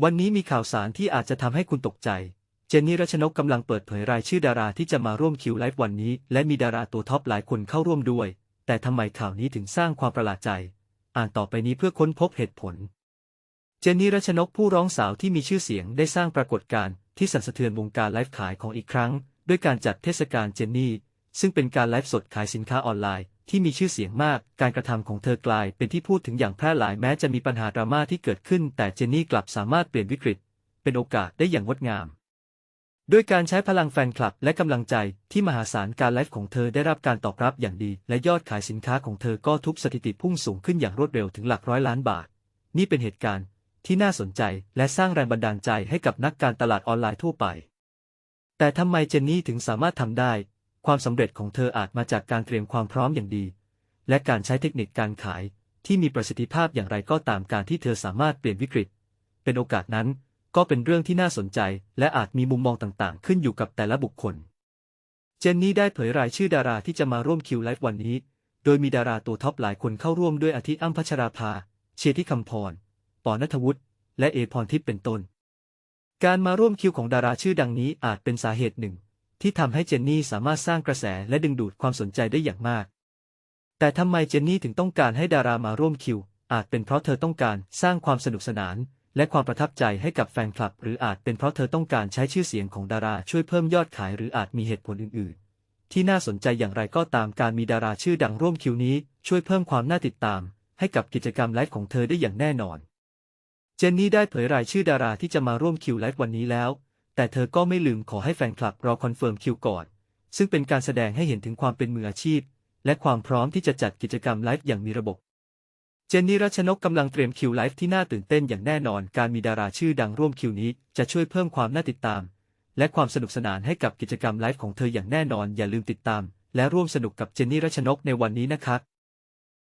วันนี้มีข่าวสารที่อาจจะทำให้คุณตกใจ เจนนี่รัชนกกำลังเปิดเผยรายชื่อดาราที่จะมาร่วมคิวไลฟ์วันนี้ และมีดาราตัวท็อปหลายคนเข้าร่วมด้วย แต่ทำไมข่าวนี้ถึงสร้างความประหลาดใจ อ่านต่อไปนี้เพื่อค้นพบเหตุผล เจนนี่รัชนกผู้ร้องสาวที่มีชื่อเสียงได้สร้างปรากฏการณ์ที่สั่นสะเทือนวงการไลฟ์ขายของอีกครั้ง ด้วยการจัดเทศกาลเจนนี่ซึ่งเป็นการไลฟ์สดขายสินค้าออนไลน์ที่มีชื่อเสียงมาก การกระทำของเธอกลายเป็นที่พูดถึงอย่างแพร่หลายแม้จะมีปัญหาดราม่าที่เกิดขึ้น แต่เจนนี่กลับสามารถเปลี่ยนวิกฤต เป็นโอกาสได้อย่างงดงามด้วยการใช้พลังแฟนคลับและกำลังใจที่มหาศาลการไลฟ์ของเธอได้รับการตอบรับอย่างดี และยอดขายสินค้าของเธอก็ทุบสถิติพุ่งสูงขึ้นอย่างรวดเร็วถึงหลักร้อยล้านบาท นี่เป็นเหตุการณ์ที่น่าสนใจและสร้างแรงบันดาลใจให้กับนักการตลาดออนไลน์ทั่วไป แต่ทำไมเจนนี่ถึงสามารถทำได้ ความสำเร็จของเธออาจมาจากการเตรียมความพร้อมอย่างดี และการใช้เทคนิคการขายที่มีประสิทธิภาพอย่างไรก็ตามการที่เธอสามารถเปลี่ยนวิกฤต เป็นโอกาสนั้นก็เป็นเรื่องที่น่าสนใจ และอาจมีมุมมองต่างๆ ขึ้นอยู่กับแต่ละบุคคล เจนนี่ได้เผยรายชื่อดาราที่จะมาร่วมคิวไลฟ์วันนี้ โดยมีดาราตัวท็อปหลายคนเข้าร่วมด้วยอาทิอ้ำพัชราภา เชียร์ที่คำพร ปอนัทวุฒิ และเอพรทิพย์เป็นต้น การมาร่วมคิวของดาราชื่อดังนี้อาจเป็นสาเหตุหนึ่ง ที่ทำให้เจนนี่สามารถสร้างกระแสและดึงดูดความสนใจได้อย่างมาก แต่ทำไมเจนนี่ถึงต้องการให้ดารามาร่วมคิว อาจเป็นเพราะเธอต้องการสร้างความสนุกสนาน และความประทับใจให้กับแฟนคลับ หรืออาจเป็นเพราะเธอต้องการใช้ชื่อเสียงของดาราช่วยเพิ่มยอดขาย หรืออาจมีเหตุผลอื่น ๆ ที่น่าสนใจอย่างไรก็ตามการมีดาราชื่อดังร่วมคิวนี้ ช่วยเพิ่มความน่าติดตาม ให้กับกิจกรรมไลฟ์ของเธอได้อย่างแน่นอน เจนนี่ได้เผยรายชื่อดาราที่จะมาร่วมคิวไลฟ์วันนี้แล้ว แต่เธอก็ไม่ลืมขอให้แฟนคลับรอคอนเฟิร์มคิวก่อน ซึ่งเป็นการแสดงให้เห็นถึงความเป็นมืออาชีพ และความพร้อมที่จะจัดกิจกรรมไลฟ์อย่างมีระบบ เจนนี่รัชนกกำลังเตรียมคิวไลฟ์ที่น่าตื่นเต้นอย่างแน่นอน การมีดาราชื่อดังร่วมคิวนี้จะช่วยเพิ่มความน่าติดตาม และความสนุกสนานให้กับกิจกรรมไลฟ์ของเธออย่างแน่นอน อย่าลืมติดตาม และร่วมสนุกกับเจนนี่รัชนกในวันนี้นะครับ